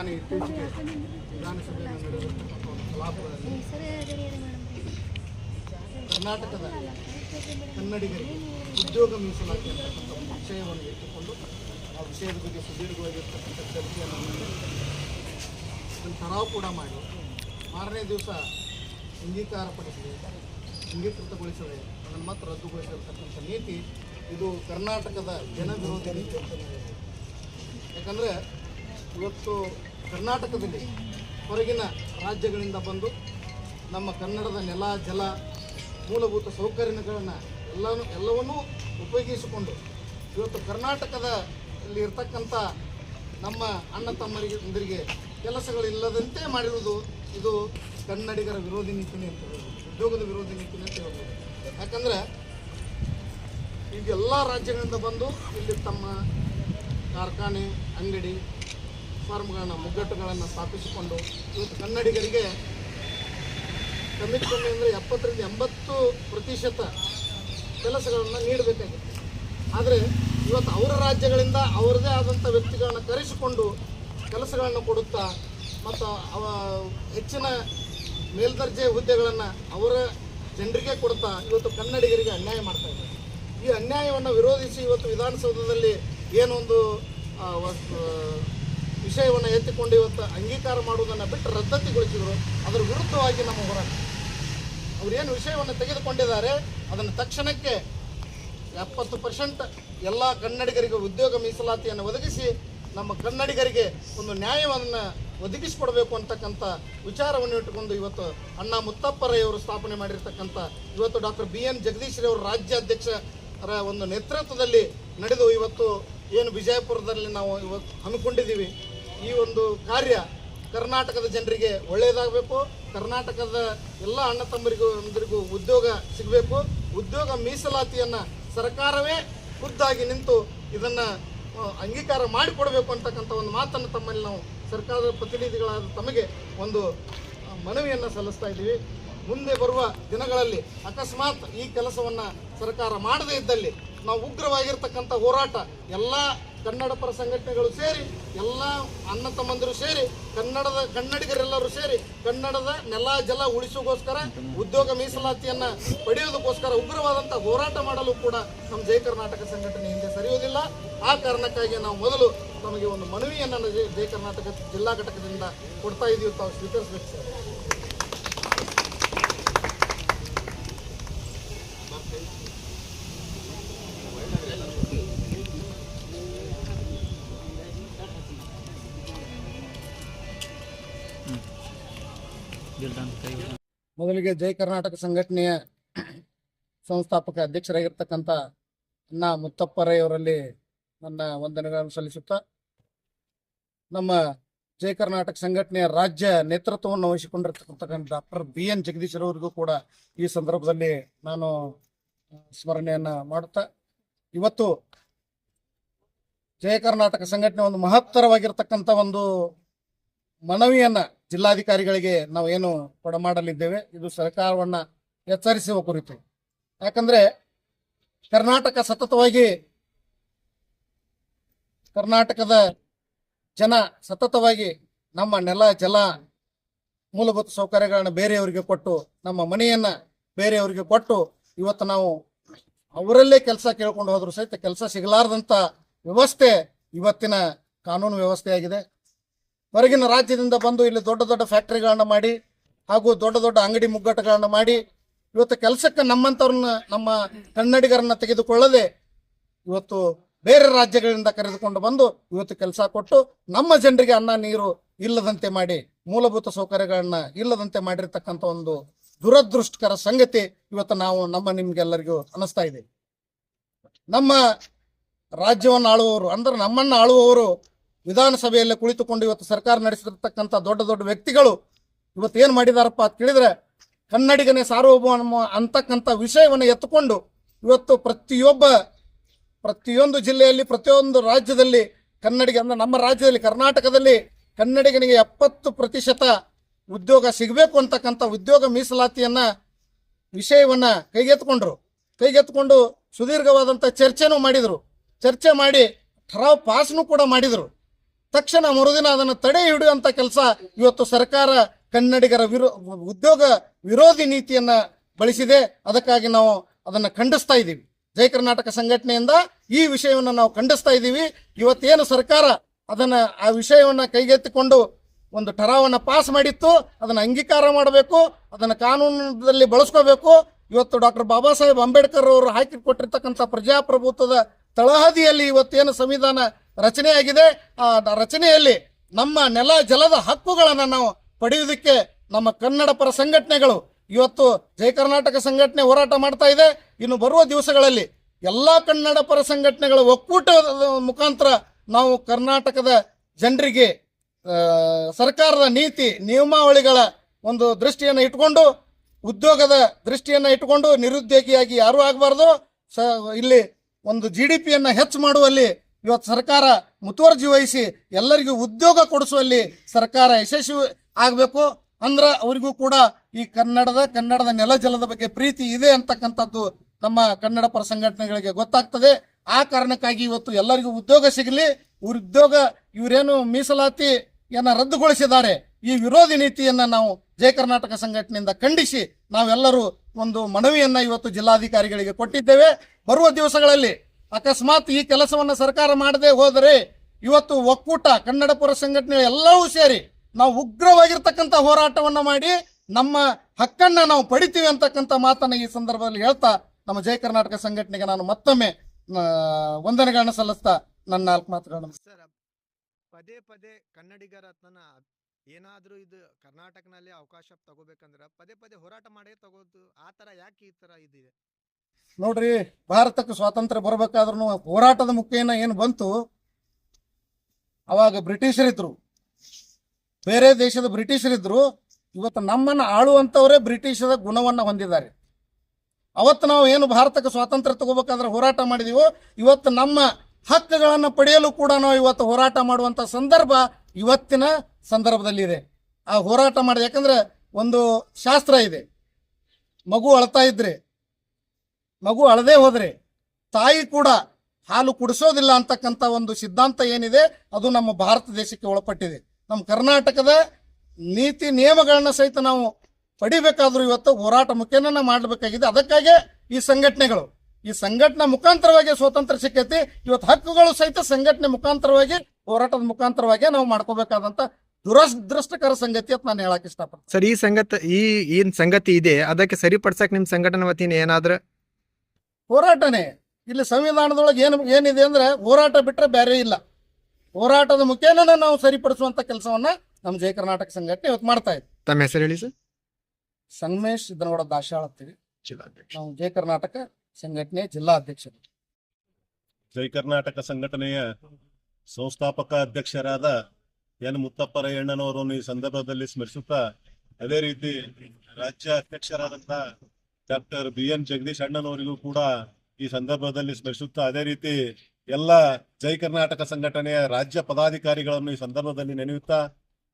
ತಾನೇ ಇತ್ತೀಚೆಗೆ ವಿಧಾನಸಭೆಯಲ್ಲಿ ಕರ್ನಾಟಕದ ಕನ್ನಡಿಗರಿಗೆ ಉದ್ಯೋಗ ಮೀಸಲಾತಿಯಂತಕ್ಕಂಥ ಒಂದು ವಿಷಯವನ್ನು ಇಟ್ಟುಕೊಂಡು ಆ ವಿಷಯದ ಬಗ್ಗೆ ಸುದೀರ್ಘವಾಗಿರ್ತಕ್ಕಂಥ ಚರ್ಚೆಯನ್ನು ಅದನ್ನು ತರಾವು ಕೂಡ ಮಾಡಿ, ಮಾರನೇ ದಿವಸ ಅಂಗೀಕಾರ ಪಡಿಸಿದೆ ಅಂಗೀಕೃತಗೊಳಿಸದೆ, ಅದನ್ನು ಮಾತ್ರ ರದ್ದುಗೊಳಿಸಿರ್ತಕ್ಕಂಥ ನೀತಿ ಇದು ಕರ್ನಾಟಕದ ಜನವಿರೋಧಿ ನೀತಿ ಯಾಕಂದರೆ ಇವತ್ತು ಕರ್ನಾಟಕದಲ್ಲಿ ಹೊರಗಿನ ರಾಜ್ಯಗಳಿಂದ ಬಂದು ನಮ್ಮ ಕನ್ನಡದ ನೆಲ, ಜಲ, ಮೂಲಭೂತ ಸೌಕರ್ಯಗಳನ್ನು ಎಲ್ಲನೂ, ಎಲ್ಲವನ್ನೂ ಉಪಯೋಗಿಸಿಕೊಂಡು ಇವತ್ತು ಕರ್ನಾಟಕದ ಇಲ್ಲಿ ಇರ್ತಕ್ಕಂಥ ನಮ್ಮ ಅಣ್ಣ ತಮ್ಮರಿಗೆ ಕೆಲಸಗಳಿಲ್ಲದಂತೆ ಮಾಡಿರುವುದು ಇದು ಕನ್ನಡಿಗರ ವಿರೋಧಿ ನೀತಿನೇ ಅಂತ ಹೇಳ್ಬೋದು, ಉದ್ಯೋಗದ ವಿರೋಧಿ ನೀತಿನೇ ಅಂತ ಹೇಳ್ಬೋದು. ಯಾಕಂದರೆ ಈಗ ರಾಜ್ಯಗಳಿಂದ ಬಂದು ಇಲ್ಲಿ ತಮ್ಮ ಕಾರ್ಖಾನೆ, ಅಂಗಡಿ ಫಾರ್ಮ್ಗಳನ್ನ ಮುಗ್ಗಟ್ಟುಗಳನ್ನು ಸ್ಥಾಪಿಸಿಕೊಂಡು ಇವತ್ತು ಕನ್ನಡಿಗರಿಗೆ ಕಮ್ಮಿ ಕಮ್ಮಿ ಅಂದರೆ ಎಪ್ಪತ್ತರಿಂದ ಎಂಬತ್ತು ಪ್ರತಿಶತ ಕೆಲಸಗಳನ್ನು ನೀಡಬೇಕಾಗಿತ್ತು. ಆದರೆ ಇವತ್ತು ಅವರ ರಾಜ್ಯಗಳಿಂದ ಅವರದೇ ಆದಂಥ ವ್ಯಕ್ತಿಗಳನ್ನು ಕರೆಸಿಕೊಂಡು ಕೆಲಸಗಳನ್ನು ಕೊಡುತ್ತಾ ಮತ್ತು ಅವ ಹೆಚ್ಚಿನ ಮೇಲ್ದರ್ಜೆ ಹುದ್ದೆಗಳನ್ನು ಅವರ ಜನರಿಗೆ ಕೊಡ್ತಾ ಇವತ್ತು ಕನ್ನಡಿಗರಿಗೆ ಅನ್ಯಾಯ ಮಾಡ್ತಾ ಇದ್ದಾರೆ. ಈ ಅನ್ಯಾಯವನ್ನು ವಿರೋಧಿಸಿ ಇವತ್ತು ವಿಧಾನಸೌಧದಲ್ಲಿ ಏನೊಂದು ವಿಷಯವನ್ನು ಎತ್ತಿಕೊಂಡು ಇವತ್ತು ಅಂಗೀಕಾರ ಮಾಡುವುದನ್ನು ಬಿಟ್ಟು ರದ್ದತಿಗೊಳಿಸಿದರು, ಅದರ ವಿರುದ್ಧವಾಗಿ ನಮ್ಮ ಹೋರಾಟ. ಏನು ವಿಷಯವನ್ನು ತೆಗೆದುಕೊಂಡಿದ್ದಾರೆ, ಅದನ್ನು ತಕ್ಷಣಕ್ಕೆ ಎಪ್ಪತ್ತು ಪರ್ಸೆಂಟ್ ಎಲ್ಲ ಕನ್ನಡಿಗರಿಗೂ ಉದ್ಯೋಗ ಮೀಸಲಾತಿಯನ್ನು ಒದಗಿಸಿ ನಮ್ಮ ಕನ್ನಡಿಗರಿಗೆ ಒಂದು ನ್ಯಾಯವನ್ನು ಒದಗಿಸಿಕೊಡಬೇಕು ಅಂತಕ್ಕಂಥ ವಿಚಾರವನ್ನು ಇಟ್ಟುಕೊಂಡು ಇವತ್ತು ಅಣ್ಣ ಮುತ್ತಪ್ಪರಯ್ಯವರು ಸ್ಥಾಪನೆ ಮಾಡಿರ್ತಕ್ಕಂಥ ಇವತ್ತು ಡಾಕ್ಟರ್ ಬಿ ಎನ್ ಜಗದೀಶ್ರವರು ರಾಜ್ಯ ಅಧ್ಯಕ್ಷರ ಒಂದು ನೇತೃತ್ವದಲ್ಲಿ ನಡೆದು ಇವತ್ತು ಏನು ವಿಜಯಪುರದಲ್ಲಿ ನಾವು ಇವತ್ತು ಹಮ್ಮಿಕೊಂಡಿದ್ದೀವಿ. ಈ ಒಂದು ಕಾರ್ಯ ಕರ್ನಾಟಕದ ಜನರಿಗೆ ಒಳ್ಳೆಯದಾಗಬೇಕು. ಕರ್ನಾಟಕದ ಎಲ್ಲ ಅಣ್ಣ ತಮ್ಮರಿಗೂ ಒಂದರಿಗೂ ಉದ್ಯೋಗ ಸಿಗಬೇಕು. ಉದ್ಯೋಗ ಮೀಸಲಾತಿಯನ್ನು ಸರ್ಕಾರವೇ ಖುದ್ದಾಗಿ ನಿಂತು ಇದನ್ನು ಅಂಗೀಕಾರ ಮಾಡಿಕೊಡಬೇಕು ಅಂತಕ್ಕಂಥ ಒಂದು ಮಾತನ್ನು ತಮ್ಮಲ್ಲಿ ನಾವು ಸರ್ಕಾರದ ಪ್ರತಿನಿಧಿಗಳಾದ ತಮಗೆ ಒಂದು ಮನವಿಯನ್ನು ಸಲ್ಲಿಸ್ತಾ ಇದ್ದೀವಿ. ಮುಂದೆ ಬರುವ ದಿನಗಳಲ್ಲಿ ಅಕಸ್ಮಾತ್ ಈ ಕೆಲಸವನ್ನು ಸರ್ಕಾರ ಮಾಡದೇ ಇದ್ದಲ್ಲಿ ನಾವು ಉಗ್ರವಾಗಿರ್ತಕ್ಕಂಥ ಹೋರಾಟ ಎಲ್ಲ ಕನ್ನಡ ಪರ ಸಂಘಟನೆಗಳು ಸೇರಿ, ಎಲ್ಲ ಅಣ್ಣ ತಮ್ಮಂದಿರು ಸೇರಿ, ಕನ್ನಡದ ಕನ್ನಡಿಗರೆಲ್ಲರೂ ಸೇರಿ, ಕನ್ನಡದ ನೆಲ ಜಲ ಉಳಿಸೋಗೋಸ್ಕರ ಉದ್ಯೋಗ ಮೀಸಲಾತಿಯನ್ನ ಪಡೆಯೋದಕ್ಕೋಸ್ಕರ ಉಗ್ರವಾದಂಥ ಹೋರಾಟ ಮಾಡಲು ಕೂಡ ನಮ್ಮ ಜೈ ಕರ್ನಾಟಕ ಸಂಘಟನೆ ಹಿಂದೆ ಸರಿಯುವುದಿಲ್ಲ. ಆ ಕಾರಣಕ್ಕಾಗಿ ನಾವು ಮೊದಲು ತಮಗೆ ಒಂದು ಮನವಿಯನ್ನು ಜೈ ಕರ್ನಾಟಕ ಜಿಲ್ಲಾ ಘಟಕದಿಂದ ಕೊಡ್ತಾ ಇದೀವಿ ತಾವು ಸ್ವೀಕರಿಸಬೇಕು ಸರ್. ಮೊದಲಿಗೆ ಜೈ ಕರ್ನಾಟಕ ಸಂಘಟನೆಯ ಸಂಸ್ಥಾಪಕ ಅಧ್ಯಕ್ಷರಾಗಿರ್ತಕ್ಕಂಥ ಅಣ್ಣ ಮುತ್ತಪ್ಪರಯ್ಯವರಲ್ಲಿ ನನ್ನ ವಂದನೆಗಳನ್ನು ಸಲ್ಲಿಸುತ್ತಾ, ನಮ್ಮ ಜೈ ಕರ್ನಾಟಕ ಸಂಘಟನೆಯ ರಾಜ್ಯ ನೇತೃತ್ವವನ್ನು ವಹಿಸಿಕೊಂಡಿರ್ತಕ್ಕಂಥ ಡಾಕ್ಟರ್ ಬಿ ಎನ್ ಜಗದೀಶರವರಿಗೂ ಕೂಡ ಈ ಸಂದರ್ಭದಲ್ಲಿ ನಾನು ಸ್ಮರಣೆಯನ್ನ ಮಾಡುತ್ತಾ, ಇವತ್ತು ಜಯ ಕರ್ನಾಟಕ ಸಂಘಟನೆ ಒಂದು ಮಹತ್ತರವಾಗಿರ್ತಕ್ಕಂಥ ಒಂದು ಮನವಿಯನ್ನ ಜಿಲ್ಲಾಧಿಕಾರಿಗಳಿಗೆ ನಾವು ಏನು ಕೊಡಮಾಡಲಿದ್ದೇವೆ, ಇದು ಸರ್ಕಾರವನ್ನ ಎಚ್ಚರಿಸುವ ಕುರಿತು. ಯಾಕಂದ್ರೆ ಕರ್ನಾಟಕ ಸತತವಾಗಿ ಕರ್ನಾಟಕದ ಜನ ಸತತವಾಗಿ ನಮ್ಮ ನೆಲ, ಜಲ, ಮೂಲಭೂತ ಸೌಕರ್ಯಗಳನ್ನ ಬೇರೆಯವರಿಗೆ ಕೊಟ್ಟು, ನಮ್ಮ ಮನೆಯನ್ನ ಬೇರೆಯವರಿಗೆ ಕೊಟ್ಟು ಇವತ್ತು ನಾವು ಅವರಲ್ಲೇ ಕೆಲಸ ಕೇಳ್ಕೊಂಡು ಹೋದ್ರು ಸಹಿತ ಕೆಲಸ ಸಿಗಲಾರದಂತ ವ್ಯವಸ್ಥೆ ಇವತ್ತಿನ ಕಾನೂನು ವ್ಯವಸ್ಥೆಯಾಗಿದೆ. ಹೊರಗಿನ ರಾಜ್ಯದಿಂದ ಬಂದು ಇಲ್ಲಿ ದೊಡ್ಡ ದೊಡ್ಡ ಫ್ಯಾಕ್ಟರಿಗಳನ್ನು ಮಾಡಿ ಹಾಗೂ ದೊಡ್ಡ ದೊಡ್ಡ ಅಂಗಡಿ ಮುಗ್ಗಟ್ಟುಗಳನ್ನ ಮಾಡಿ ಇವತ್ತು ಕೆಲಸಕ್ಕೆ ನಮ್ಮಂಥವ್ರನ್ನ, ನಮ್ಮ ಕನ್ನಡಿಗರನ್ನ ತೆಗೆದುಕೊಳ್ಳದೆ ಇವತ್ತು ಬೇರೆ ರಾಜ್ಯಗಳಿಂದ ಕರೆದುಕೊಂಡು ಬಂದು ಇವತ್ತು ಕೆಲಸ ಕೊಟ್ಟು ನಮ್ಮ ಜನರಿಗೆ ಅನ್ನ, ನೀರು ಇಲ್ಲದಂತೆ ಮಾಡಿ, ಮೂಲಭೂತ ಸೌಕರ್ಯಗಳನ್ನ ಇಲ್ಲದಂತೆ ಮಾಡಿರ್ತಕ್ಕಂಥ ಒಂದು ದುರದೃಷ್ಟಕರ ಸಂಗತಿ ಇವತ್ತು ನಾವು ನಮ್ಮ ನಿಮ್ಗೆಲ್ಲರಿಗೂ ಅನಿಸ್ತಾ ಇದೆ. ನಮ್ಮ ರಾಜ್ಯವನ್ನು ಆಳುವವರು, ಅಂದ್ರೆ ನಮ್ಮನ್ನ ಆಳುವವರು ವಿಧಾನಸಭೆಯಲ್ಲಿ ಕುಳಿತುಕೊಂಡು ಇವತ್ತು ಸರ್ಕಾರ ನಡೆಸಿರ್ತಕ್ಕಂಥ ದೊಡ್ಡ ದೊಡ್ಡ ವ್ಯಕ್ತಿಗಳು ಇವತ್ತು ಏನು ಮಾಡಿದಾರಪ್ಪ ಅಂತ ಕೇಳಿದ್ರೆ, ಕನ್ನಡಿಗನೇ ಸಾರ್ವಭೌಮ ಅಂತಕ್ಕಂಥ ವಿಷಯವನ್ನು ಎತ್ತುಕೊಂಡು ಇವತ್ತು ಪ್ರತಿಯೊಬ್ಬ, ಪ್ರತಿಯೊಂದು ಜಿಲ್ಲೆಯಲ್ಲಿ, ಪ್ರತಿಯೊಂದು ರಾಜ್ಯದಲ್ಲಿ, ಕನ್ನಡಿಗ ಅಂದ್ರೆ ನಮ್ಮ ರಾಜ್ಯದಲ್ಲಿ, ಕರ್ನಾಟಕದಲ್ಲಿ ಕನ್ನಡಿಗನಿಗೆ ಎಪ್ಪತ್ತು ಪ್ರತಿಶತ ಉದ್ಯೋಗ ಸಿಗಬೇಕು ಅಂತಕ್ಕಂಥ ಉದ್ಯೋಗ ಮೀಸಲಾತಿಯನ್ನು ವಿಷಯವನ್ನು ಕೈಗೆತ್ಕೊಂಡ್ರು ಕೈಗೆತ್ಕೊಂಡು ಸುದೀರ್ಘವಾದಂಥ ಚರ್ಚೆನೂ ಮಾಡಿದರು. ಚರ್ಚೆ ಮಾಡಿ ಠರಾವ್ ಪಾಸ್ನೂ ಕೂಡ ಮಾಡಿದರು. ತಕ್ಷಣ ಮರುದಿನ ಅದನ್ನು ತಡೆ ಹಿಡಿಯುವಂತ ಕೆಲಸ ಇವತ್ತು ಸರ್ಕಾರ ಕನ್ನಡಿಗರ ವಿರೋ, ಉದ್ಯೋಗ ವಿರೋಧಿ ನೀತಿಯನ್ನ ಬಳಸಿದೆ. ಅದಕ್ಕಾಗಿ ನಾವು ಅದನ್ನ ಖಂಡಿಸ್ತಾ ಇದ್ದೀವಿ. ಜಯ ಕರ್ನಾಟಕ ಸಂಘಟನೆಯಿಂದ ಈ ವಿಷಯವನ್ನು ನಾವು ಖಂಡಿಸ್ತಾ ಇದ್ದೀವಿ. ಇವತ್ತೇನು ಸರ್ಕಾರ ಅದನ್ನ ಆ ವಿಷಯವನ್ನ ಕೈಗೆತ್ತಿಕೊಂಡು ಒಂದು ಠರಾವನ್ನ ಪಾಸ್ ಮಾಡಿತ್ತು, ಅದನ್ನ ಅಂಗೀಕಾರ ಮಾಡಬೇಕು, ಅದನ್ನ ಕಾನೂನಿನಲ್ಲಿ ಬಳಸ್ಕೋಬೇಕು. ಇವತ್ತು ಡಾಕ್ಟರ್ ಬಾಬಾ ಸಾಹೇಬ್ ಅಂಬೇಡ್ಕರ್ ಅವರು ಹಾಕಿ ಕೊಟ್ಟಿರ್ತಕ್ಕಂಥ ಪ್ರಜಾಪ್ರಭುತ್ವದ ತಳಹದಿಯಲ್ಲಿ ಇವತ್ತೇನು ಸಂವಿಧಾನ ರಚನೆಯಾಗಿದೆ? ಆ ರಚನೆಯಲ್ಲಿ ನಮ್ಮ ನೆಲ ಜಲದ ಹಕ್ಕುಗಳನ್ನು ನಾವು ಪಡೆಯುವುದಕ್ಕೆ ನಮ್ಮ ಕನ್ನಡ ಪರ ಸಂಘಟನೆಗಳು ಇವತ್ತು ಜಯ ಕರ್ನಾಟಕ ಸಂಘಟನೆ ಹೋರಾಟ ಮಾಡ್ತಾ ಇದೆ. ಇನ್ನು ಬರುವ ದಿವಸಗಳಲ್ಲಿ ಎಲ್ಲ ಕನ್ನಡ ಪರ ಸಂಘಟನೆಗಳ ಒಕ್ಕೂಟದ ಮುಖಾಂತರ ನಾವು ಕರ್ನಾಟಕದ ಜನರಿಗೆ ಸರ್ಕಾರದ ನೀತಿ, ನಿಯಮಾವಳಿಗಳ ಒಂದು ದೃಷ್ಟಿಯನ್ನು ಇಟ್ಕೊಂಡು ಉದ್ಯೋಗದ ದೃಷ್ಟಿಯನ್ನು ಇಟ್ಕೊಂಡು ನಿರುದ್ಯೋಗಿಯಾಗಿ ಯಾರೂ ಆಗಬಾರ್ದು. ಸ, ಇಲ್ಲಿ ಒಂದು ಜಿ ಡಿ ಪಿಯನ್ನು ಹೆಚ್ಚು ಮಾಡುವಲ್ಲಿ ಇವತ್ತು ಸರ್ಕಾರ ಮುತುವರ್ಜಿ ವಹಿಸಿ ಎಲ್ಲರಿಗೂ ಉದ್ಯೋಗ ಕೊಡಿಸುವಲ್ಲಿ ಸರ್ಕಾರ ಯಶಸ್ವಿ ಆಗಬೇಕು. ಅಂದ್ರೆ ಅವರಿಗೂ ಕೂಡ ಈ ಕನ್ನಡದ ಕನ್ನಡದ ನೆಲ ಜಲದ ಬಗ್ಗೆ ಪ್ರೀತಿ ಇದೆ ಅಂತಕ್ಕಂಥದ್ದು ನಮ್ಮ ಕನ್ನಡ ಪರ ಸಂಘಟನೆಗಳಿಗೆ ಗೊತ್ತಾಗ್ತದೆ. ಆ ಕಾರಣಕ್ಕಾಗಿ ಇವತ್ತು ಎಲ್ಲರಿಗೂ ಉದ್ಯೋಗ ಸಿಗಲಿ. ಉದ್ಯೋಗ ಇವರೇನು ಮೀಸಲಾತಿ ಏನ ರದ್ದುಗೊಳಿಸಿದ್ದಾರೆ. ಈ ವಿರೋಧಿ ನೀತಿಯನ್ನ ನಾವು ಜಯ ಕರ್ನಾಟಕ ಸಂಘಟನೆಯಿಂದ ಖಂಡಿಸಿ ನಾವೆಲ್ಲರೂ ಒಂದು ಮನವಿಯನ್ನ ಇವತ್ತು ಜಿಲ್ಲಾಧಿಕಾರಿಗಳಿಗೆ ಕೊಟ್ಟಿದ್ದೇವೆ. ಬರುವ ದಿವಸಗಳಲ್ಲಿ ಅಕಸ್ಮಾತ್ ಈ ಕೆಲಸವನ್ನು ಸರ್ಕಾರ ಮಾಡದೆ ಹೋದರೆ ಇವತ್ತು ಒಕ್ಕೂಟ, ಕನ್ನಡಪುರ ಸಂಘಟನೆ ಎಲ್ಲವೂ ಸೇರಿ ನಾವು ಉಗ್ರವಾಗಿರ್ತಕ್ಕಂಥ ಹೋರಾಟವನ್ನು ಮಾಡಿ ನಮ್ಮ ಹಕ್ಕನ್ನ ನಾವು ಪಡಿತೀವಿ ಅಂತಕ್ಕಂಥ ಮಾತನ್ನ ಈ ಸಂದರ್ಭದಲ್ಲಿ ಹೇಳ್ತಾ ನಮ್ಮ ಜಯ ಕರ್ನಾಟಕ ಸಂಘಟನೆಗೆ ನಾನು ಮತ್ತೊಮ್ಮೆ ವಂದನೆಗಳನ್ನು ಸಲ್ಲಿಸ್ತಾ ನನ್ನ ನಾಲ್ಕು ಮಾತುಗಳನ್ನು ಪದೇ ಪದೇ ಕನ್ನಡಿಗರ ಏನಾದ್ರೂ ಇದು ಕರ್ನಾಟಕನಲ್ಲಿ ಅವಕಾಶ ತಗೋಬೇಕಂದ್ರೆ ಪದೇ ಪದೇ ಹೋರಾಟ ಮಾಡೇ ತಗೋದು, ಆ ತರ ಯಾಕೆ ಈ ತರ ಇದಿದೆ? ನೋಡ್ರಿ, ಭಾರತಕ್ಕೆ ಸ್ವಾತಂತ್ರ್ಯ ಬರಬೇಕಾದ್ರೂ ಹೋರಾಟದ ಮುಖೇನ ಏನು ಬಂತು? ಅವಾಗ ಬ್ರಿಟಿಷರಿದ್ರು. ಬೇರೆ ದೇಶದ ಬ್ರಿಟಿಷರಿದ್ರು. ಇವತ್ತು ನಮ್ಮನ್ನ ಆಳುವಂಥವರೇ ಬ್ರಿಟಿಷರ ಗುಣವನ್ನ ಹೊಂದಿದ್ದಾರೆ. ಅವತ್ತು ನಾವು ಏನು ಭಾರತಕ್ಕೆ ಸ್ವಾತಂತ್ರ್ಯ ತಗೋಬೇಕಾದ್ರೆ ಹೋರಾಟ ಮಾಡಿದೀವೋ, ಇವತ್ತು ನಮ್ಮ ಹಕ್ಕುಗಳನ್ನು ಪಡೆಯಲು ಕೂಡ ನಾವು ಇವತ್ತು ಹೋರಾಟ ಮಾಡುವಂತ ಸಂದರ್ಭ ಇವತ್ತಿನ ಸಂದರ್ಭದಲ್ಲಿದೆ ಆ ಹೋರಾಟ ಮಾಡಿದೆ. ಯಾಕಂದ್ರೆ ಒಂದು ಶಾಸ್ತ್ರ ಇದೆ. ಮಗು ಅಳ್ತಾ ಇದ್ರೆ, ಮಗು ಅಳದೇ ಹೋದ್ರೆ ತಾಯಿ ಕೂಡ ಹಾಲು ಕುಡಿಸೋದಿಲ್ಲ ಅಂತಕ್ಕಂಥ ಒಂದು ಸಿದ್ಧಾಂತ ಏನಿದೆ, ಅದು ನಮ್ಮ ಭಾರತ ದೇಶಕ್ಕೆ ಒಳಪಟ್ಟಿದೆ. ನಮ್ಮ ಕರ್ನಾಟಕದ ನೀತಿ ನಿಯಮಗಳನ್ನ ಸಹಿತ ನಾವು ಪಡಿಬೇಕಾದ್ರೂ ಇವತ್ತು ಹೋರಾಟ ಮುಖೇನ ಮಾಡಬೇಕಾಗಿದೆ. ಅದಕ್ಕಾಗಿ ಈ ಸಂಘಟನೆಗಳು ಈ ಸಂಘಟನೆ ಮುಖಾಂತರವಾಗಿ ಸ್ವಾತಂತ್ರ್ಯ ಸಿಕ್ಕೈತಿ. ಇವತ್ತು ಹಕ್ಕುಗಳು ಸಹಿತ ಸಂಘಟನೆ ಮುಖಾಂತರವಾಗಿ ಹೋರಾಟದ ಮುಖಾಂತರವಾಗಿ ನಾವು ಮಾಡ್ಕೋಬೇಕಾದಂತ ದುರದೃಷ್ಟಕರ ಸಂಗತಿ ಅಂತ ನಾನು ಹೇಳಕ್ ಇಷ್ಟಪಡ್ತೀನಿ. ಸರ್ ಈ ಸಂಗತಿ ಈ ಏನ್ ಸಂಗತಿ ಇದೆ. ಅದಕ್ಕೆ ಸರಿಪಡ್ಸಕ್ ನಿಮ್ ಸಂಘಟನೆ ವತಿಯಿಂದ ಏನಾದ್ರ? ಹೋರಾಟನೇ. ಇಲ್ಲಿ ಸಂವಿಧಾನದೊಳಗೆ ಏನು ಏನಿದೆ ಅಂದ್ರೆ ಹೋರಾಟ ಬಿಟ್ರೆ ಬೇರೆ ಇಲ್ಲ. ಹೋರಾಟದ ಮುಖೇನ ನಾವು ಸರಿಪಡಿಸುವಂತ ಕೆಲಸವನ್ನ ನಮ್ಮ ಜಯ ಕರ್ನಾಟಕ ಸಂಘಟನೆ ಇವತ್ತು ಮಾಡ್ತಾ ಇದೆ. ತಮ್ಮ ಹೆಸರು ಹೇಳಿ ಸರ್? ಸಂಗಮೇಶ್ ಇದನ್ನೋಡ ದಾಶಾಳ ಅಂತೀವಿ ನಾವು ಜಯ ಕರ್ನಾಟಕ ಸಂಘಟನೆ ಜಿಲ್ಲಾ ಅಧ್ಯಕ್ಷರು. ಜೈ ಕರ್ನಾಟಕ ಸಂಘಟನೆಯ ಸಂಸ್ಥಾಪಕ ಅಧ್ಯಕ್ಷರಾದ ಎನ್ ಮುತ್ತಪ್ಪರಯ್ಯಣ್ಣನವರನ್ನು ಈ ಸಂದರ್ಭದಲ್ಲಿ ಸ್ಮರಿಸುತ್ತಾ ಅದೇ ರೀತಿ ರಾಜ್ಯ ಅಧ್ಯಕ್ಷರಾದಂತಹ ಡಾಕ್ಟರ್ ಬಿ ಎನ್ ಜಗದೀಶ್ ಅಣ್ಣನವರಿಗೂ ಕೂಡ ಈ ಸಂದರ್ಭದಲ್ಲಿ ಸ್ಮರಿಸುತ್ತಾ ಅದೇ ರೀತಿ ಎಲ್ಲ ಜೈ ಕರ್ನಾಟಕ ಸಂಘಟನೆಯ ರಾಜ್ಯ ಪದಾಧಿಕಾರಿಗಳನ್ನು ಈ ಸಂದರ್ಭದಲ್ಲಿ ನೆನೆಯುತ್ತಾ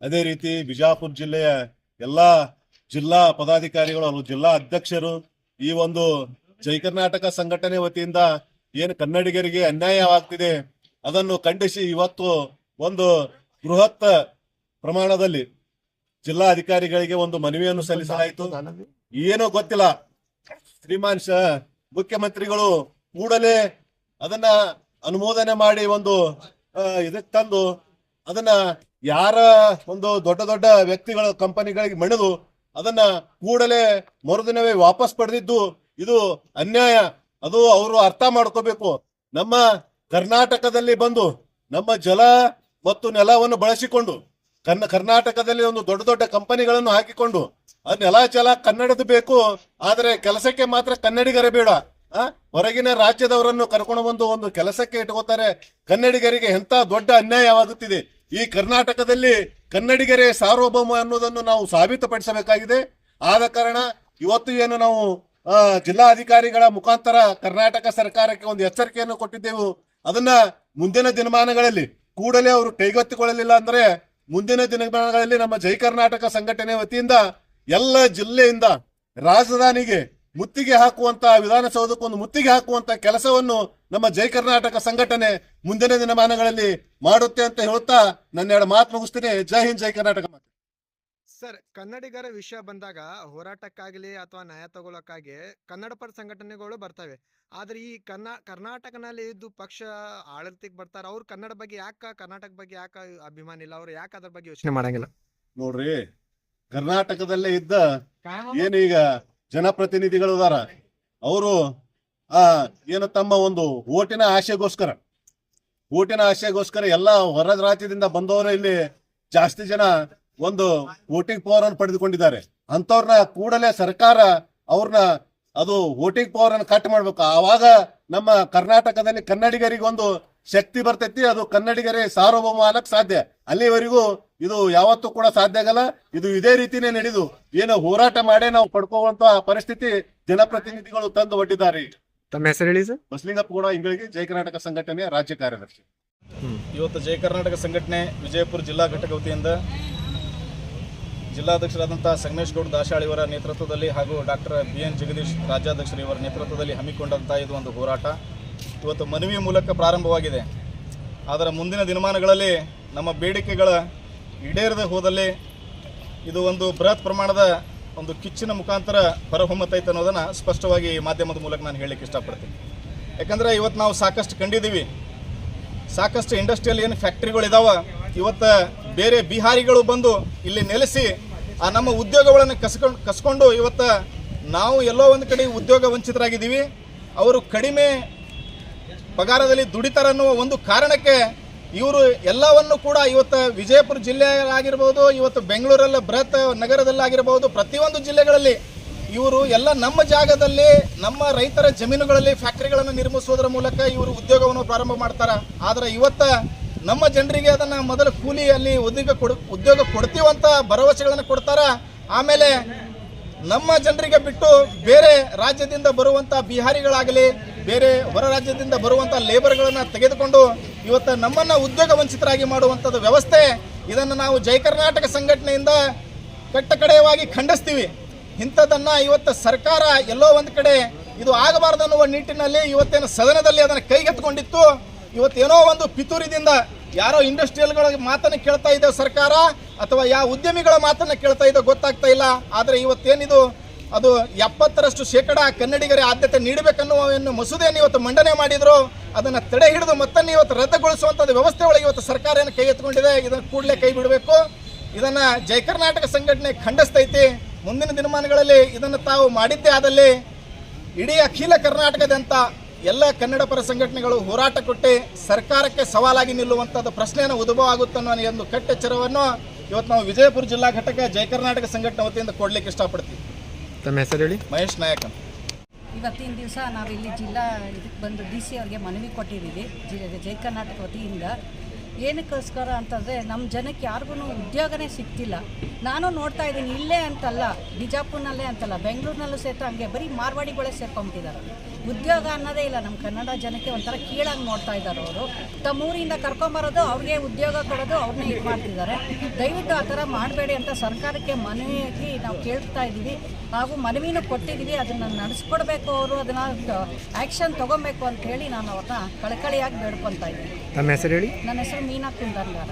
ಅದೇ ರೀತಿ ಬಿಜಾಪುರ ಜಿಲ್ಲೆಯ ಎಲ್ಲಾ ಜಿಲ್ಲಾ ಪದಾಧಿಕಾರಿಗಳು, ಜಿಲ್ಲಾ ಅಧ್ಯಕ್ಷರು ಈ ಒಂದು ಜೈ ಕರ್ನಾಟಕ ಸಂಘಟನೆ ವತಿಯಿಂದ ಏನು ಕನ್ನಡಿಗರಿಗೆ ಅನ್ಯಾಯವಾಗ್ತಿದೆ ಅದನ್ನು ಖಂಡಿಸಿ ಇವತ್ತು ಒಂದು ಬೃಹತ್ ಪ್ರಮಾಣದಲ್ಲಿ ಜಿಲ್ಲಾ ಅಧಿಕಾರಿಗಳಿಗೆ ಒಂದು ಮನವಿಯನ್ನು ಸಲ್ಲಿಸಲಾಯಿತು. ಏನೋ ಗೊತ್ತಿಲ್ಲ. ಶ್ರೀಮಾನ್ ಮುಖ್ಯಮಂತ್ರಿಗಳು ಕೂಡಲೇ ಅದನ್ನ ಅನುಮೋದನೆ ಮಾಡಿ ಒಂದು ಇದಕ್ಕೆ ತಂದು ಅದನ್ನ ಯಾರ ಒಂದು ದೊಡ್ಡ ದೊಡ್ಡ ವ್ಯಕ್ತಿಗಳ ಕಂಪನಿಗಳಿಗೆ ಮಣಿದು ಅದನ್ನ ಕೂಡಲೇ ಮರುದಿನವೇ ವಾಪಸ್ ಪಡೆದಿದ್ದು ಇದು ಅನ್ಯಾಯ. ಅದು ಅವರು ಅರ್ಥ ಮಾಡ್ಕೋಬೇಕು. ನಮ್ಮ ಕರ್ನಾಟಕದಲ್ಲಿ ಬಂದು, ನಮ್ಮ ಜಲ ಮತ್ತು ನೆಲವನ್ನು ಬಳಸಿಕೊಂಡು ಕನ್ನ ಕರ್ನಾಟಕದಲ್ಲಿ ಒಂದು ದೊಡ್ಡ ದೊಡ್ಡ ಕಂಪನಿಗಳನ್ನು ಹಾಕಿಕೊಂಡು, ಆ ನೆಲ ಜಲ ಕನ್ನಡದ ಬೇಕು, ಆದರೆ ಕೆಲಸಕ್ಕೆ ಮಾತ್ರ ಕನ್ನಡಿಗರೇ ಬೇಡ. ಹೊರಗಿನ ರಾಜ್ಯದವರನ್ನು ಕರ್ಕೊಂಡು ಬಂದು ಒಂದು ಕೆಲಸಕ್ಕೆ ಇಟ್ಕೋತಾರೆ. ಕನ್ನಡಿಗರಿಗೆ ಎಂತ ದೊಡ್ಡ ಅನ್ಯಾಯವಾಗುತ್ತಿದೆ. ಈ ಕರ್ನಾಟಕದಲ್ಲಿ ಕನ್ನಡಿಗರೇ ಸಾರ್ವಭೌಮ ಅನ್ನೋದನ್ನು ನಾವು ಸಾಬೀತುಪಡಿಸಬೇಕಾಗಿದೆ. ಆದ ಕಾರಣ ಇವತ್ತು ಏನು ನಾವು ಜಿಲ್ಲಾಧಿಕಾರಿಗಳ ಮುಖಾಂತರ ಕರ್ನಾಟಕ ಸರ್ಕಾರಕ್ಕೆ ಒಂದು ಎಚ್ಚರಿಕೆಯನ್ನು ಕೊಟ್ಟಿದ್ದೆವು. ಅದನ್ನ ಮುಂದಿನ ದಿನಮಾನಗಳಲ್ಲಿ ಕೂಡಲೇ ಅವರು ಕೈಗೊತ್ತಿಕೊಳ್ಳಲಿಲ್ಲ ಅಂದ್ರೆ ಮುಂದಿನ ದಿನಮಾನಗಳಲ್ಲಿ ನಮ್ಮ ಜೈ ಕರ್ನಾಟಕ ಸಂಘಟನೆ ವತಿಯಿಂದ ಎಲ್ಲ ಜಿಲ್ಲೆಯಿಂದ ರಾಜಧಾನಿಗೆ ಮುತ್ತಿಗೆ ಹಾಕುವಂತ, ವಿಧಾನಸೌಧಕ್ಕೊಂದು ಮುತ್ತಿಗೆ ಹಾಕುವಂತ ಕೆಲಸವನ್ನು ನಮ್ಮ ಜೈ ಕರ್ನಾಟಕ ಸಂಘಟನೆ ಮುಂದಿನ ದಿನಮಾನಗಳಲ್ಲಿ ಮಾಡುತ್ತೆ ಅಂತ ಹೇಳುತ್ತಾ ನನ್ನೆರಡು ಮಾತು ಮುಗಿಸ್ತೀನಿ. ಜೈ ಹಿಂದ್, ಜೈ ಕರ್ನಾಟಕ ಸರ್ ಕನ್ನಡಿಗರ ವಿಷಯ ಬಂದಾಗ ಹೋರಾಟಕ್ಕಾಗಲಿ ಅಥವಾ ನ್ಯಾಯ ತಗೊಳಕ್ಕಾಗಿ ಕನ್ನಡ ಪರ ಸಂಘಟನೆಗಳು ಬರ್ತವೆ. ಆದ್ರೆ ಈ ಕನ್ನ ಕರ್ನಾಟಕನಲ್ಲಿ ಇದ್ದು ಪಕ್ಷ ಆಡಳಿತಕ್ಕೆ ಬರ್ತಾರೆ ಅವ್ರು ಕನ್ನಡ ಬಗ್ಗೆ ಯಾಕ ಕರ್ನಾಟಕ ಬಗ್ಗೆ ಯಾಕ ಅಭಿಮಾನ ಇಲ್ಲ? ಅವ್ರು ಯಾಕೆ ಅದ್ರ ಬಗ್ಗೆ ಯೋಚನೆ ಮಾಡಂಗಿಲ್ಲ? ನೋಡ್ರಿ ಕರ್ನಾಟಕದಲ್ಲೇ ಇದ್ದ ಏನೀಗ ಜನಪ್ರತಿನಿಧಿಗಳು ಅದಾರ ಅವರು ಆ ಏನು ತಮ್ಮ ಒಂದು ಓಟಿನ ಆಶೆಗೋಸ್ಕರ ಓಟಿನ ಆಶೆಗೋಸ್ಕರ ಎಲ್ಲ ಹೊರ ರಾಜ್ಯದಿಂದ ಬಂದವರು ಇಲ್ಲಿ ಜಾಸ್ತಿ ಜನ ಒಂದು ವೋಟಿಂಗ್ ಪವರ್ ಅನ್ನು ಪಡೆದುಕೊಂಡಿದ್ದಾರೆ. ಅಂತವ್ರನ್ನ ಕೂಡಲೇ ಸರ್ಕಾರ ಅವ್ರನ್ನ ಅದು ವೋಟಿಂಗ್ ಪವರ್ ಅನ್ನು ಕಟ್ ಮಾಡ್ಬೇಕು. ಆವಾಗ ನಮ್ಮ ಕರ್ನಾಟಕದಲ್ಲಿ ಕನ್ನಡಿಗರಿಗೆ ಒಂದು ಶಕ್ತಿ ಬರ್ತೈತಿ ಅದು ಕನ್ನಡಿಗರೇ ಸಾರ್ವಭೌಮ ಆಗಕ್ ಸಾಧ್ಯ. ಅಲ್ಲಿವರೆಗೂ ಇದು ಯಾವತ್ತೂ ಕೂಡ ಸಾಧ್ಯ ಆಗಲ್ಲ. ಇದು ಇದೇ ರೀತಿನೇ ನಡೆದು ಏನು ಹೋರಾಟ ಮಾಡೇ ನಾವು ಪಡ್ಕೋವಂತ ಪರಿಸ್ಥಿತಿ ಜನಪ್ರತಿನಿಧಿಗಳು ತಂದು ಒಡ್ಡಿದ್ದಾರೆ. ತಮ್ಮ ಹೆಸರು ಹೇಳಿ ಸರ್? ಬಸಲಿಂಗಪ್ಪ ಕೂಡ ಇಂಗಳಿಗೆ ಜೈ ಕರ್ನಾಟಕ ಸಂಘಟನೆಯ ರಾಜ್ಯ ಕಾರ್ಯದರ್ಶಿ. ಇವತ್ತು ಜಯ ಕರ್ನಾಟಕ ಸಂಘಟನೆ ವಿಜಯಪುರ ಜಿಲ್ಲಾ ಘಟಕ ವತಿಯಿಂದ ಜಿಲ್ಲಾಧ್ಯಕ್ಷರಾದಂಥ ಸಂಗಮೇಶ್ಗೌಡ ದಾಶಾಳಿ ಅವರ ನೇತೃತ್ವದಲ್ಲಿ ಹಾಗೂ ಡಾಕ್ಟರ್ ಬಿ ಎನ್ ಜಗದೀಶ್ ರಾಜ್ಯಾಧ್ಯಕ್ಷರು ಇವರ ನೇತೃತ್ವದಲ್ಲಿ ಹಮ್ಮಿಕೊಂಡಂಥ ಇದು ಒಂದು ಹೋರಾಟ. ಇವತ್ತು ಮನವಿ ಮೂಲಕ ಪ್ರಾರಂಭವಾಗಿದೆ. ಆದರೆ ಮುಂದಿನ ದಿನಮಾನಗಳಲ್ಲಿ ನಮ್ಮ ಬೇಡಿಕೆಗಳ ಈಡೇರದೆ ಹೋದಲ್ಲಿ ಇದು ಒಂದು ಬೃಹತ್ ಪ್ರಮಾಣದ ಒಂದು ಕಿಚ್ಚಿನ ಮುಖಾಂತರ ಹೊರಹೊಮ್ಮತೈತೆ ಅನ್ನೋದನ್ನು ಸ್ಪಷ್ಟವಾಗಿ ಮಾಧ್ಯಮದ ಮೂಲಕ ನಾನು ಹೇಳಲಿಕ್ಕೆ ಇಷ್ಟಪಡ್ತೀನಿ. ಯಾಕಂದರೆ ಇವತ್ತು ನಾವು ಸಾಕಷ್ಟು ಕಂಡಿದ್ದೀವಿ. ಸಾಕಷ್ಟು ಇಂಡಸ್ಟ್ರಿಯಲ್ ಏನು ಫ್ಯಾಕ್ಟ್ರಿಗಳಿದಾವೆ ಇವತ್ತು ಬೇರೆ ಬಿಹಾರಿಗಳು ಬಂದು ಇಲ್ಲಿ ನೆಲೆಸಿ ಆ ನಮ್ಮ ಉದ್ಯೋಗಗಳನ್ನು ಕಸ್ಕೊಂಡು ಕಸ್ಕೊಂಡು ಇವತ್ತು ನಾವು ಎಲ್ಲೋ ಒಂದು ಕಡೆ ಉದ್ಯೋಗ ವಂಚಿತರಾಗಿದ್ದೀವಿ. ಅವರು ಕಡಿಮೆ ಪಗಾರದಲ್ಲಿ ದುಡಿತಾರೆ ಅನ್ನುವ ಒಂದು ಕಾರಣಕ್ಕೆ ಇವರು ಎಲ್ಲವನ್ನು ಕೂಡ ಇವತ್ತು ವಿಜಯಪುರ ಜಿಲ್ಲೆಯಾಗಿರ್ಬೋದು ಇವತ್ತು ಬೆಂಗಳೂರಲ್ಲ ಬೃಹತ್ ನಗರದಲ್ಲಾಗಿರ್ಬೋದು, ಪ್ರತಿಯೊಂದು ಜಿಲ್ಲೆಗಳಲ್ಲಿ ಇವರು ಎಲ್ಲ ನಮ್ಮ ಜಾಗದಲ್ಲಿ, ನಮ್ಮ ರೈತರ ಜಮೀನುಗಳಲ್ಲಿ ಫ್ಯಾಕ್ಟರಿಗಳನ್ನು ನಿರ್ಮಿಸುವುದರ ಮೂಲಕ ಇವರು ಉದ್ಯೋಗವನ್ನು ಪ್ರಾರಂಭ ಮಾಡ್ತಾರೆ. ಆದರೆ ಇವತ್ತ ನಮ್ಮ ಜನರಿಗೆ ಅದನ್ನು ಮೊದಲು ಕೂಲಿ ಅಲ್ಲಿ ಉದ್ಯೋಗ ಕೊಡು, ಉದ್ಯೋಗ ಕೊಡ್ತೀವಂತ ಭರವಸೆಗಳನ್ನು ಕೊಡ್ತಾರ. ಆಮೇಲೆ ನಮ್ಮ ಜನರಿಗೆ ಬಿಟ್ಟು ಬೇರೆ ರಾಜ್ಯದಿಂದ ಬರುವಂತ ಬಿಹಾರಿಗಳಾಗಲಿ, ಬೇರೆ ಹೊರ ರಾಜ್ಯದಿಂದ ಬರುವಂತ ಲೇಬರ್ಗಳನ್ನು ತೆಗೆದುಕೊಂಡು ಇವತ್ತು ನಮ್ಮನ್ನ ಉದ್ಯೋಗ ವಂಚಿತರಾಗಿ ಮಾಡುವಂಥದ್ದು ವ್ಯವಸ್ಥೆ ಇದನ್ನು ನಾವು ಜೈ ಕರ್ನಾಟಕ ಸಂಘಟನೆಯಿಂದ ಕಟ್ಟಕಡೆಯವಾಗಿ ಖಂಡಿಸ್ತೀವಿ. ಇಂಥದ್ದನ್ನು ಇವತ್ತು ಸರ್ಕಾರ ಎಲ್ಲೋ ಒಂದು ಕಡೆ ಇದು ಆಗಬಾರದು ಅನ್ನುವ ನಿಟ್ಟಿನಲ್ಲಿ ಇವತ್ತೇನು ಸದನದಲ್ಲಿ ಅದನ್ನು ಕೈಗೆತ್ತಿಕೊಂಡಿತ್ತು. ಇವತ್ತೇನೋ ಒಂದು ಪಿತೂರಿದಿಂದ ಯಾರೋ ಇಂಡಸ್ಟ್ರಿಯಲ್ಗಳ ಮಾತನ್ನು ಕೇಳ್ತಾ ಇದ್ದೇವೆ ಸರ್ಕಾರ, ಅಥವಾ ಯಾವ ಉದ್ಯಮಿಗಳ ಮಾತನ್ನ ಕೇಳ್ತಾ ಇದ್ದೋ ಗೊತ್ತಾಗ್ತಾ ಇಲ್ಲ. ಆದರೆ ಇವತ್ತೇನಿದು? ಅದು ಎಪ್ಪತ್ತರಷ್ಟು ಶೇಕಡ ಕನ್ನಡಿಗರ ಆದ್ಯತೆ ನೀಡಬೇಕನ್ನುವ ಏನು ಮಸೂದೆಯನ್ನು ಇವತ್ತು ಮಂಡನೆ ಮಾಡಿದ್ರು. ಅದನ್ನು ತಡೆ ಹಿಡಿದು ಮತ್ತನ್ನು ಇವತ್ತು ರದ್ದುಗೊಳಿಸುವಂಥದ್ದು ವ್ಯವಸ್ಥೆ ಒಳಗೆ ಇವತ್ತು ಸರ್ಕಾರ ಏನು ಕೈ ಎತ್ಕೊಂಡಿದೆ. ಇದನ್ನು ಕೂಡಲೇ ಕೈ ಬಿಡಬೇಕು. ಇದನ್ನ ಜೈ ಕರ್ನಾಟಕ ಸಂಘಟನೆ ಖಂಡಿಸ್ತೈತಿ. ಮುಂದಿನ ದಿನಮಾನಗಳಲ್ಲಿ ಇದನ್ನು ತಾವು ಮಾಡಿದ್ದೇ ಆದಲ್ಲಿ ಇಡೀ ಅಖಿಲ ಕರ್ನಾಟಕದಂತ ಎಲ್ಲ ಕನ್ನಡ ಪರ ಸಂಘಟನೆಗಳು ಹೋರಾಟ ಕೊಟ್ಟು ಸರ್ಕಾರಕ್ಕೆ ಸವಾಲಾಗಿ ನಿಲ್ಲುವಂಥದ್ದು ಪ್ರಶ್ನೆಯನ್ನು ಉದ್ಭವ ಆಗುತ್ತನ್ನೋ ಒಂದು ಕಟ್ಟೆಚ್ಚರವನ್ನು ಇವತ್ತು ನಾವು ವಿಜಯಪುರ ಜಿಲ್ಲಾ ಘಟಕ ಜಯ ಕರ್ನಾಟಕ ಸಂಘಟನೆ ವತಿಯಿಂದ ಕೊಡ್ಲಿಕ್ಕೆ ಇಷ್ಟಪಡ್ತೀವಿ. ತಮ್ಮ ಹೆಸರು ಹೇಳಿ? ಮಹೇಶ್ ನಾಯಕ ಅಂತ. ಇವತ್ತಿನ ದಿವಸ ನಾವಿಲ್ಲಿ ಜಿಲ್ಲಾ ಇದಕ್ಕೆ ಬಂದು ಡಿ ಸಿ ಅವ್ರಿಗೆ ಮನವಿ ಕೊಟ್ಟಿದ್ದೀವಿ ಜಿಲ್ಲೆ ಜೈ ಕರ್ನಾಟಕ ವತಿಯಿಂದ. ಏನಕ್ಕೋಸ್ಕರ ಅಂತಂದರೆ ನಮ್ಮ ಜನಕ್ಕೆ ಯಾರಿಗೂ ಉದ್ಯೋಗನೇ ಸಿಗ್ತಿಲ್ಲ. ನಾನು ನೋಡ್ತಾ ಇದ್ದೀನಿ ಇಲ್ಲೇ ಅಂತಲ್ಲ ಬಿಜಾಪುರ್ನಲ್ಲೇ ಅಂತಲ್ಲ ಬೆಂಗಳೂರಿನಲ್ಲೂ ಸೇತ ಹಂಗೆ ಬರೀ ಮಾರ್ವಾಡಿಗಳೇ ಸೇರ್ಕೊಂಬಿಟ್ಟಿದ್ದಾರೆ ಉದ್ಯೋಗ ಅನ್ನೋದೇ ಇಲ್ಲ. ನಮ್ಮ ಕನ್ನಡ ಜನಕ್ಕೆ ಒಂಥರ ಕೀಳಾಗಿ ನೋಡ್ತಾ ಇದ್ದಾರೆ ಅವರು. ತಮ್ಮೂರಿಂದ ಕರ್ಕೊಂಬರೋದು ಅವ್ರಿಗೆ ಉದ್ಯೋಗ ಕೊಡೋದು ಅವ್ರನ್ನೇ ಇದು ಮಾಡ್ತಿದ್ದಾರೆ. ದಯವಿಟ್ಟು ಆ ಥರ ಮಾಡಬೇಡಿ ಅಂತ ಸರ್ಕಾರಕ್ಕೆ ಮನವಿಯಾಗಿ ನಾವು ಕೇಳ್ತಾ ಇದ್ದೀವಿ. ಹಾಗೂ ಮನವಿನೂ ಕೊಟ್ಟಿದ್ದೀವಿ. ಅದನ್ನು ನಡೆಸ್ಕೊಡ್ಬೇಕು ಅವರು. ಅದನ್ನು ಆ್ಯಕ್ಷನ್ ತೊಗೊಬೇಕು ಅಂತ ಹೇಳಿ ನಾನು ಅವ್ರನ್ನ ಕಳಕಳಿಯಾಗಿ ಬೇಡ್ಕೊತಾ ಇದ್ದೀನಿ. ತಮ್ಮ ಹೆಸರು ಹೇಳಿ? ನನ್ನ ಹೆಸರು ಮೀನಾ ಕುಂದರ್ಗಾರ.